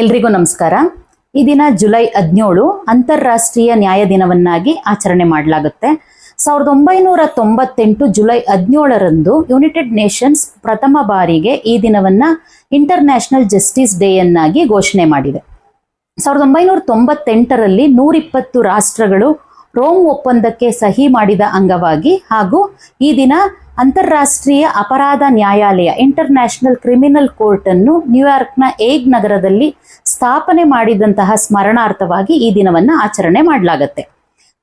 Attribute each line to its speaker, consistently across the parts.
Speaker 1: ಎಲ್ರಿಗೂ ನಮಸ್ಕಾರ. ಈ ದಿನ ಜುಲೈ ಹದಿನೇಳು ಅಂತಾರಾಷ್ಟ್ರೀಯ ನ್ಯಾಯ ದಿನವನ್ನಾಗಿ ಆಚರಣೆ ಮಾಡಲಾಗುತ್ತೆ. ಸಾವಿರದ ಒಂಬೈನೂರ ತೊಂಬತ್ತೆಂಟು ಜುಲೈ ಹದಿನೇಳರಂದು ಯುನೈಟೆಡ್ ನೇಷನ್ಸ್ ಪ್ರಥಮ ಬಾರಿಗೆ ಈ ದಿನವನ್ನ ಇಂಟರ್ನ್ಯಾಷನಲ್ ಜಸ್ಟಿಸ್ ಡೇಯನ್ನಾಗಿ ಘೋಷಣೆ ಮಾಡಿದೆ. ಸಾವಿರದ ಒಂಬೈನೂರ ತೊಂಬತ್ತೆಂಟರಲ್ಲಿ ನೂರಿಪ್ಪತ್ತು ರಾಷ್ಟ್ರಗಳು ರೋಮ್ ಒಪ್ಪಂದಕ್ಕೆ ಸಹಿ ಮಾಡಿದ ಅಂಗವಾಗಿ ಹಾಗೂ ಈ ದಿನ ಅಂತಾರಾಷ್ಟ್ರೀಯ ಅಪರಾಧ ನ್ಯಾಯಾಲಯ ಇಂಟರ್ನ್ಯಾಷನಲ್ ಕ್ರಿಮಿನಲ್ ಕೋರ್ಟ್ ಅನ್ನು ನ್ಯೂಯಾರ್ಕ್ನ ಏಗ್ ನಗರದಲ್ಲಿ ಸ್ಥಾಪನೆ ಮಾಡಿದಂತಹ ಸ್ಮರಣಾರ್ಥವಾಗಿ ಈ ದಿನವನ್ನ ಆಚರಣೆ ಮಾಡಲಾಗತ್ತೆ.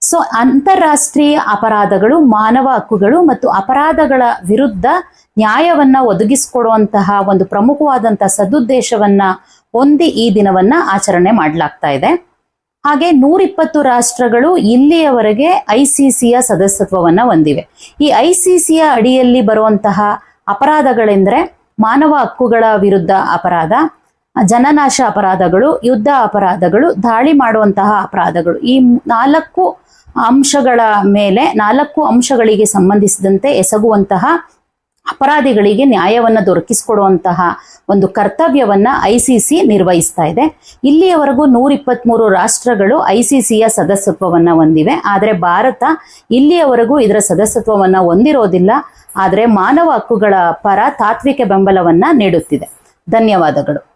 Speaker 1: ಸೊ ಅಂತಾರಾಷ್ಟ್ರೀಯ ಅಪರಾಧಗಳು, ಮಾನವ ಹಕ್ಕುಗಳು ಮತ್ತು ಅಪರಾಧಗಳ ವಿರುದ್ಧ ನ್ಯಾಯವನ್ನ ಒದಗಿಸಿಕೊಡುವಂತಹ ಒಂದು ಪ್ರಮುಖವಾದಂತಹ ಸದುದ್ದೇಶವನ್ನ ಹೊಂದಿ ಈ ದಿನವನ್ನ ಆಚರಣೆ ಮಾಡಲಾಗ್ತಾ ಇದೆ. ಹಾಗೆ ನೂರಿಪ್ಪತ್ತು ರಾಷ್ಟ್ರಗಳು ಇಲ್ಲಿಯವರೆಗೆ ಐ ಸಿ ಸಿಯ ಸದಸ್ಯತ್ವವನ್ನ ಹೊಂದಿವೆ. ಈ ಐ ಸಿ ಸಿಯ ಅಡಿಯಲ್ಲಿ ಬರುವಂತಹ ಅಪರಾಧಗಳೆಂದರೆ ಮಾನವ ಹಕ್ಕುಗಳ ವಿರುದ್ಧ ಅಪರಾಧ, ಜನನಾಶ ಅಪರಾಧಗಳು, ಯುದ್ಧ ಅಪರಾಧಗಳು, ದಾಳಿ ಮಾಡುವಂತಹ ಅಪರಾಧಗಳು. ಈ ನಾಲ್ಕು ಅಂಶಗಳ ಮೇಲೆ, ನಾಲ್ಕು ಅಂಶಗಳಿಗೆ ಸಂಬಂಧಿಸಿದಂತೆ ಎಸಗುವಂತಹ ಅಪರಾಧಿಗಳಿಗೆ ನ್ಯಾಯವನ್ನು ದೊರಕಿಸಿಕೊಡುವಂತಹ ಒಂದು ಕರ್ತವ್ಯವನ್ನ ಐ ಸಿ ಸಿ ನಿರ್ವಹಿಸ್ತಾ ಇದೆ. ಇಲ್ಲಿಯವರೆಗೂ ನೂರ ಇಪ್ಪತ್ಮೂರು ರಾಷ್ಟ್ರಗಳು ಐ ಸಿ ಸಿಯ ಸದಸ್ಯತ್ವವನ್ನ ಹೊಂದಿವೆ. ಆದರೆ ಭಾರತ ಇಲ್ಲಿಯವರೆಗೂ ಇದರ ಸದಸ್ಯತ್ವವನ್ನ ಹೊಂದಿರೋದಿಲ್ಲ. ಆದರೆ ಮಾನವ ಹಕ್ಕುಗಳ ಪರ ತಾತ್ವಿಕ ಬೆಂಬಲವನ್ನ ನೀಡುತ್ತಿದೆ. ಧನ್ಯವಾದಗಳು.